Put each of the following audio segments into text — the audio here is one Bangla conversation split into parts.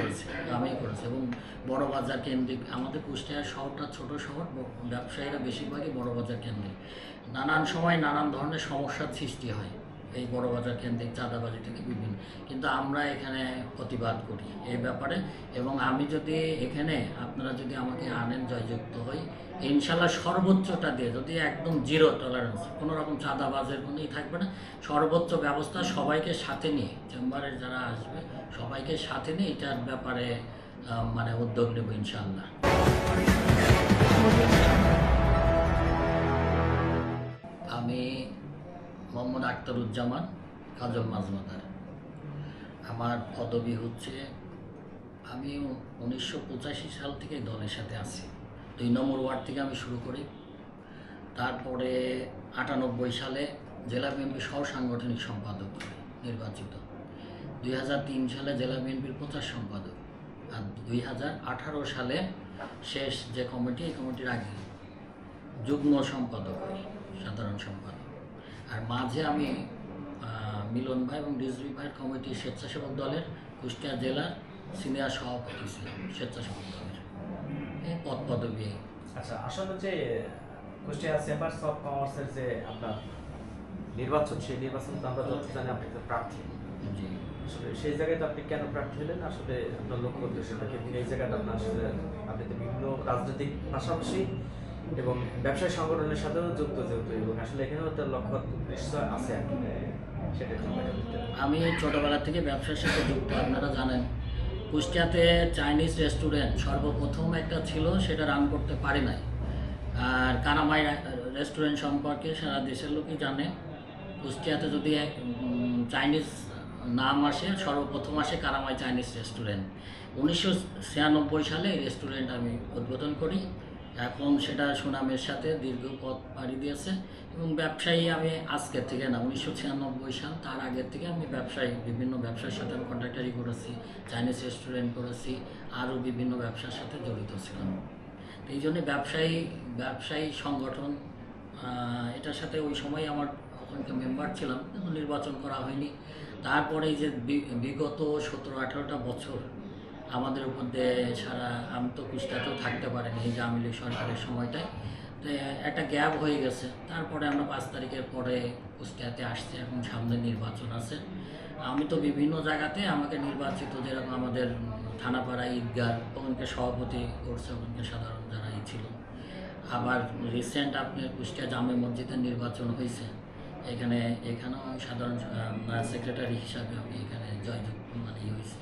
করেছি দামেই করেছে এবং বড় বাজার কেন্দ্রিক, আমাদের কুষ্টিয়া শহরটা ছোট শহর ব্যবসায়ীরা বেশিরভাগই বড় বাজার কেন্দ্রিক। নানান সময় নানান ধরনের সমস্যার সৃষ্টি হয়। এই বড় বাজার কেন্দ্রিক চাঁদাবাজি থেকে বিভিন্ন। কিন্তু আমরা এখানে প্রতিবাদ করি এই ব্যাপারে। এবং আমি যদি এখানে আপনারা যদি আমাকে আনেন জয়যুক্ত হই, ইনশাল্লাহ সর্বোচ্চটা দিয়ে, যদি একদম জিরো টলারেন্স কোনো রকম চাঁদাবাজের কোনোই থাকবে না, সর্বোচ্চ ব্যবস্থা সবাইকে সাথে নিয়ে চেম্বারে যারা আসবে, সবাইকে সাথে নিয়ে এটার ব্যাপারে মানে উদ্যোগ নেব ইনশাল্লাহ। আমি মোহাম্মদ আখতারুজ্জামান কাজল মাজমাদার। আমার পদবি হচ্ছে, আমি উনিশশো পঁচাশি সাল থেকে দলের সাথে আছি। দুই নম্বর ওয়ার্ড থেকে আমি শুরু করি। তারপরে আটানব্বই সালে জেলা বিএনপি সহ সাংগঠনিক সম্পাদক নির্বাচিত। দুই হাজার তিন সালে জেলা বিএনপির প্রচার সম্পাদক। আর দুই হাজার আঠারো সালে শেষ যে কমিটি, এই কমিটির আগে যুগ্ম সম্পাদক সাধারণ সম্পাদক। আর মাঝে আমি মিলন ভাই এবং রিজভি ভাইয়ের কমিটি স্বেচ্ছাসেবক দলের কুষ্টিয়া জেলার সিনিয়র সভাপতি ছিলাম স্বেচ্ছাসেবক দলের। এই পদ পদবি আচ্ছা আসলে যে কুষ্টিয়া চেম্বার্স অফ কমার্সের যে আপনার নির্বাচন সেই নির্বাচন তো আমরা যত জানি আপনি তো প্রার্থী। জি। আসলে সেই জায়গাতে আপনি কেন প্রার্থী হলেন? আসলে আপনার লক্ষ্য উদ্দেশ্যটা কি এই জায়গাটা আপনার আসলে আপনি তো বিভিন্ন রাজনৈতিক পাশাপাশি এবং ব্যবসায়ী সংগঠনের সাথেও যুক্ত যেহেতু এবং আসলে এখানেও তার লক্ষ্য উদ্দেশ্য আছে আর কি। আমি ছোটবেলা থেকে ব্যবসার সাথে যুক্ত আপনারা জানেন কুষ্টিয়াতে চাইনিজ রেস্টুরেন্ট সর্বপ্রথম একটা ছিল সেটা রান করতে পারি নাই। আর কানামাই রেস্টুরেন্ট সম্পর্কে সারা দেশের লোকই জানে কুষ্টিয়াতে যদি এক, চাইনিজ নাম আসে সর্বপ্রথম আসে কানামাই চাইনিজ রেস্টুরেন্ট। উনিশশো ছিয়ানব্বই সালে এই রেস্টুরেন্ট আমি উদ্বোধন করি। এখন সেটা সুনামের সাথে দীর্ঘ পথ পাড়ি দিয়েছে এবং ব্যবসায়ী আমি আজকের থেকে না, উনিশশো ছিয়ানব্বই সাল তার আগের থেকে আমি ব্যবসায়ী, বিভিন্ন ব্যবসার সাথে আমি কন্ট্রাক্টারি করেছি চাইনিজ রেস্টুরেন্ট করেছি, আরও বিভিন্ন ব্যবসার সাথে জড়িত ছিলাম। এই জন্য ব্যবসায়ী ব্যবসায়ী সংগঠন এটার সাথে ওই সময় আমার ওখানকার মেম্বার ছিলাম নির্বাচন করা হয়নি। তারপরে যে বিগত সতেরো আঠারোটা বছর আমাদের দিয়ে সারা আমি তো কুষ্টাতেও থাকতে পারিনি এই যে আওয়ামী সরকারের সময়টায়। তো একটা গ্যাপ হয়ে গেছে। তারপরে আমরা পাঁচ তারিখের পরে কুষ্টিয়াতে আসছি এখন সামনে নির্বাচন আছে। আমি তো বিভিন্ন জায়গাতে আমাকে নির্বাচিত যেরকম আমাদের থানাপাড়া ঈদগার ওখানকে সভাপতি করছে, ওখানকে সাধারণ যারা ছিল। আবার রিসেন্ট আপনার কুষ্টিয়া জামে মসজিদের নির্বাচন হয়েছে। এখানে, এখানেও সাধারণ সেক্রেটারি হিসাবে আমি এখানে জয়যুক্ত মানে ই হয়েছি।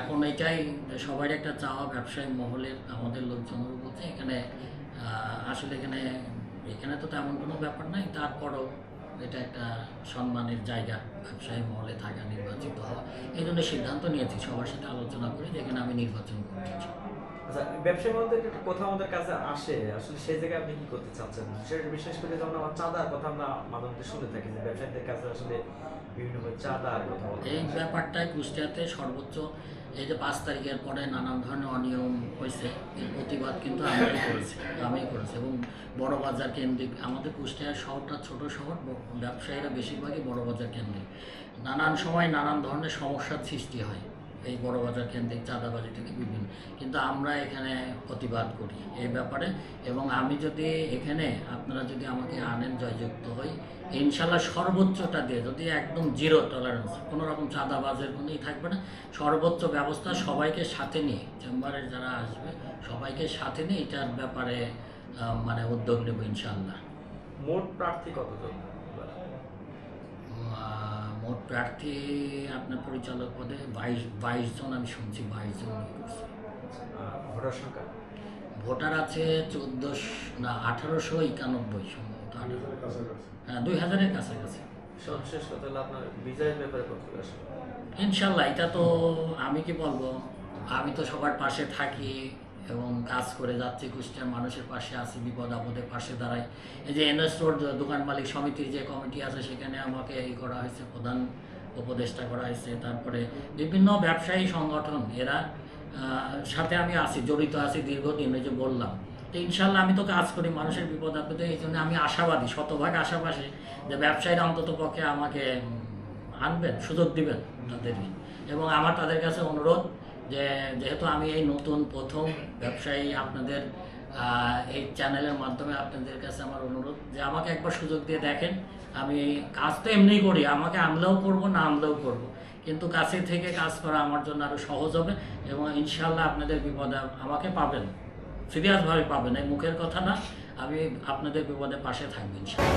এখন এটাই সবার একটা চাওয়া ব্যবসায়ী মহলের আমাদের লোকজনের বলতে এখানে আসলে এখানে এখানে তো তেমন কোনো ব্যাপার নাই। তারপরও এটা একটা সম্মানের জায়গা ব্যবসায়ী মহলে থাকা, নির্বাচিত হওয়া। এই জন্য সিদ্ধান্ত নিয়েছি, সবার সাথে আলোচনা করে যে এখানে আমি নির্বাচন চাই। আচ্ছা ব্যবসায়ী বলতে একটা কথা আমাদের কাছে আসে আসলে সেই জায়গায় আপনি কি করতে চাচ্ছেন? সেটা বিশেষ করে যেমন আমার চাঁদার কথা আমরা মাঝে মধ্যে শুনে থাকি যে ব্যবসায়ীদের কাছে আসলে বিভিন্ন চাঁদার কথা এই। ব্যাপারটায় কুষ্টিয়াতে সর্বোচ্চ এই যে পাঁচ তারিখের পরে নানান ধরনের অনিয়ম হয়েছে এর প্রতিবাদ কিন্তু আমরাই করেছি আমি করেছি এবং বড় বাজার কেন্দ্রিক আমাদের কুষ্টিয়া শহরটা ছোট শহর ব্যবসায়ীরা বেশিরভাগই বড় বাজার কেন্দ্রিক। নানান সময় নানান ধরনের সমস্যার সৃষ্টি হয়। এই বড় বাজার কেন্দ্রিক চাঁদাবাজি থেকে বিভিন্ন। কিন্তু আমরা এখানে প্রতিবাদ করি এই ব্যাপারে। এবং আমি যদি এখানে আপনারা যদি আমাকে আনেন জয়যুক্ত হই ইনশাল্লাহ সর্বোচ্চটা দিয়ে যদি একদম জিরো টলারেন্স কোনো রকম চাঁদাবাজের কোনোই থাকবে না। সর্বোচ্চ ব্যবস্থা সবাইকে সাথে নিয়ে চেম্বারের যারা আসবে সবাইকে সাথে নিয়ে এটার ব্যাপারে মানে উদ্যোগ নেব ইনশাল্লাহ। মোট প্রার্থী কতজন? মোট প্রার্থী আপনার পরিচালক পদে বাইশ বাইশ জন আমি শুনছি বাইশ জন ভোটার সংখ্যা? ভোটার আছে চোদ্দোশো না আঠারোশো একানব্বই সম্ভবত হ্যাঁ দুই হাজারের কাছাকাছি সর্বশেষ কথা হলো আপনার বিজয়ের ব্যাপারে ইনশাল্লাহ এটা তো আমি কি বলব? আমি তো সবার পাশে থাকি এবং কাজ করে যাচ্ছি কুষ্টিয়ার মানুষের পাশে আছি, বিপদ আপদে পাশে দাঁড়াই। এই যে এনএস রোড দোকান মালিক সমিতির যে কমিটি আছে, সেখানে আমাকে এই করা হয়েছে, প্রধান উপদেষ্টা করা হয়েছে। তারপরে বিভিন্ন ব্যবসায়ী সংগঠন, এরা সাথে আমি আছি, জড়িত আছি দীর্ঘদিন ওই যে বললাম। তো ইনশাল্লাহ আমি তো কাজ করি মানুষের বিপদ আপদে, এই জন্য আমি আশাবাদী, শতভাগ আশাবাসী যে ব্যবসায়ীরা অন্তত পক্ষে আমাকে আনবেন, সুযোগ দিবেন তাদেরকে। এবং আমার তাদের কাছে অনুরোধ যে যেহেতু আমি এই নতুন প্রথম ব্যবসায়ী আপনাদের এই চ্যানেলের মাধ্যমে আপনাদের কাছে আমার অনুরোধ যে আমাকে একবার সুযোগ দিয়ে দেখেন। আমি কাজ তো এমনিই করি, আমাকে আনলেও করব, না আনলেও করব। কিন্তু কাছে থেকে কাজ করা আমার জন্য আরও সহজ হবে এবং ইনশাল্লাহ আপনাদের বিপদে আমাকে পাবেন। সিরিয়াসভাবে পাবেন, এই মুখের কথা না, আমি আপনাদের বিপদে পাশে থাকব ইনশাল্লাহ